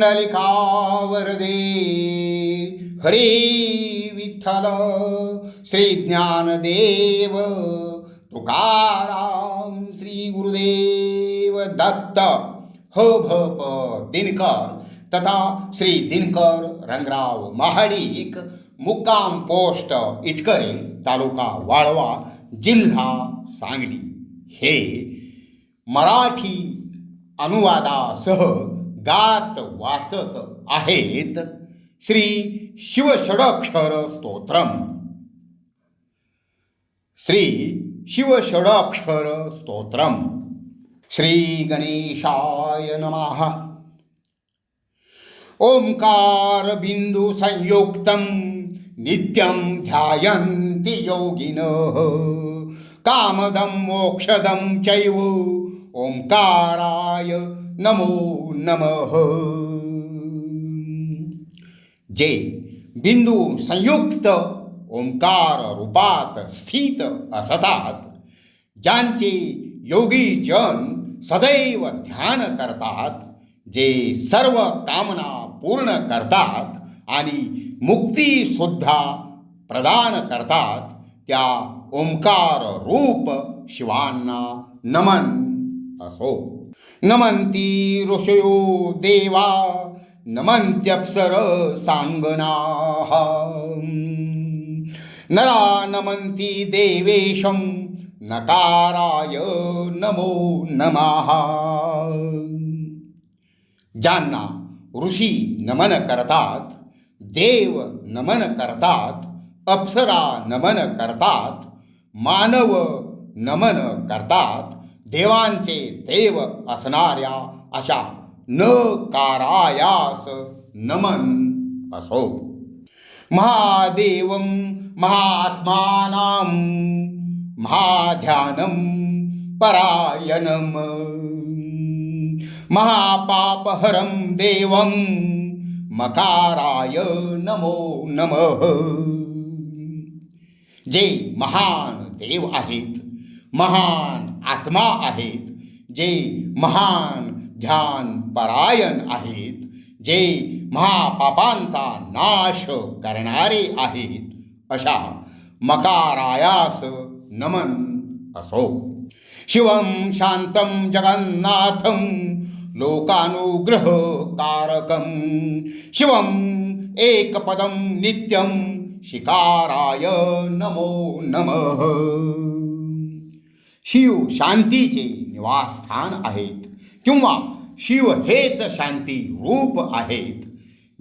पुंडलिकावरदे हरी विठ्ठल श्री ज्ञानदेव तुकाराम श्री गुरुदेव दत्त ह भ प दिनकर तथा श्री दिनकर रंगराव महाडिक मुक्काम पोस्ट इटकरे तालुका वाळवा जिल्हा सांगली हे मराठी अनुवादासह गात वाचत आहेत. श्री शिवषडाक्षर स्तोत्रम. श्री शिवषडाक्षर स्तोत्रम. श्री गणेशाय नमः. ओंकार बिंदु संयुक्तं नित्यं ध्यायन्ति योगिनः. कामदं मोक्षदं चैव ओंकाराय नमो नमः। जे बिंदू संयुक्त ओंकार रूपात स्थित असतात। ज्यांचे योगी जन सदैव ध्यान करतात जे सर्व कामना पूर्ण करतात आणि मुक्ती सुद्धा प्रदान करतात त्या ओंकार रूप शिवांना नमन असो. नमंती ऋषयो देवा नमंत्यप्सर सांगना. नरा नमंती देवेशं नकाराय नमो नमः. ज्यांना ऋषी नमन करतात देव नमन करतात अप्सरा नमन करतात मानव नमन करतात देवांचे देव असणाऱ्या अशा न कारायास नमन असो. महादेवं महात्मानां महाध्यानं परायणम् महापापहरं देवं मकाराय नमो नमः. जे महान देव आहेत महान आत्मा आहेत जे महान ध्यान परायण आहेत जे महापापांचा नाश करणारे आहेत अशा मकारायास नमन असो. शिवं शांतं जगन्नाथं लोकानुग्रह कारकम शिवम एकपदं नित्यं शिकाराय नमो नमः. शिव शांतीचे निवासस्थान आहेत. किंवा शिव हेच शांती रूप आहेत.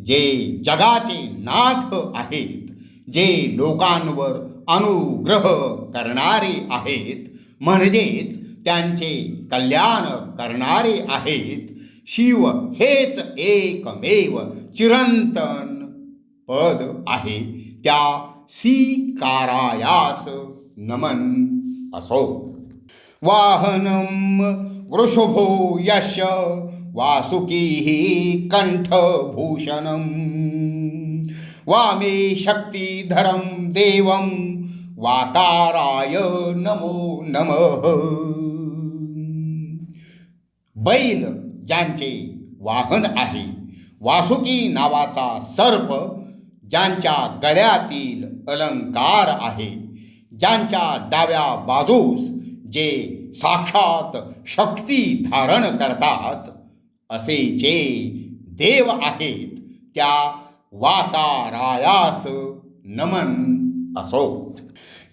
जे जगाचे नाथ आहेत. जे लोकांवर अनुग्रह करणारे आहेत. म्हणजेच त्यांचे कल्याण करणारे आहेत. शिव हेच एकमेव चिरंतन पद आहे. त्या सीकारायास नमन असो. वाहनं वृषभो यश वासुकीः कण्ठभूषणं वामे शक्तिधरं देवं वाकाराय नमो नमः। बैल ज्यांचे वाहन आहे वासुकी नावाचा सर्प ज्यांच्या गळ्यातील अलंकार आहे ज्यांच्या डाव्या बाजूस जे साक्षात शक्ती धारण करतात असे जे देव आहेत त्या वातारायास नमन असो.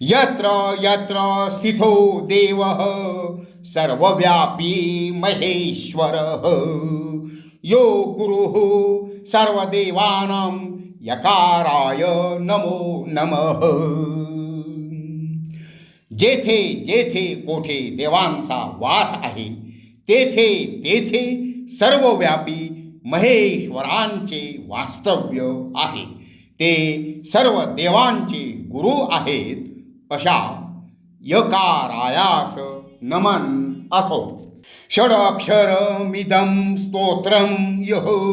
यत्र यत्र स्थितो देव सर्वव्यापी महेश्वर। यो गुरु सर्वदेवानां यकाराय नमो नमः। जेथे जेथे कोठे देवांचा वास आहे तेथे तेथे सर्वव्यापी महेश्वरांचे वास्तव्य आहे. ते सर्व देवांचे गुरु आहेत. अशा यकारायास नमन असो. षडक्षरमिदं स्तोत्रं यः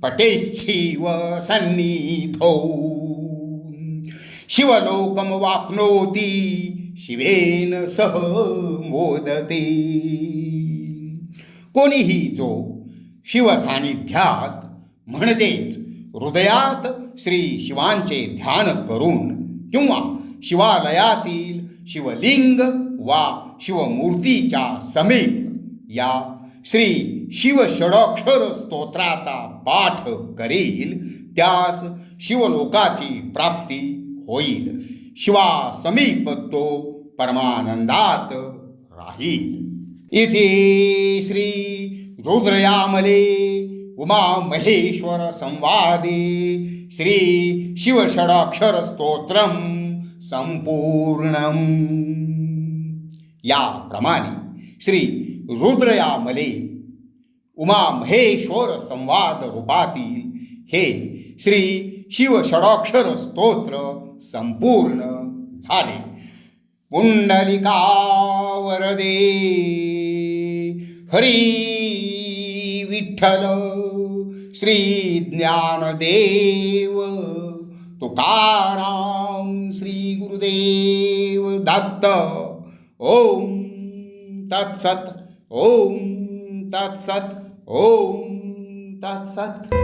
पटेच्छिव सन्निधौ। शिवलोकमवाप्नोति शिवेन सह मोदते. कोणीही जो शिवसान्निध्यात म्हणजेच हृदयात श्री शिवांचे ध्यान करून किंवा शिवालयातील शिवलिंग वा शिवमूर्तीच्या समीप या श्री शिवषडोक्षर स्तोत्राचा पाठ करील त्यास शिवलोकाची प्राप्ती होईल. शिवा समीप तो परमानंदात राहील इथे श्री रुद्रयामले उमा महेश्वर संवादे श्री शिवषडाक्षर स्तोत्र संपूर्ण याप्रमाणे श्री रुद्रयामले उमा महेश्वर संवाद रूपातील हे श्री शिवषडाक्षर स्तोत्र संपूर्ण झाले. पुंडलिका वरदे हरी विठ्ठल श्री ज्ञानदेव तुकाराम श्री गुरुदेव दत्त. ओम तत्सत ओम तत्सत ओम तत्सत.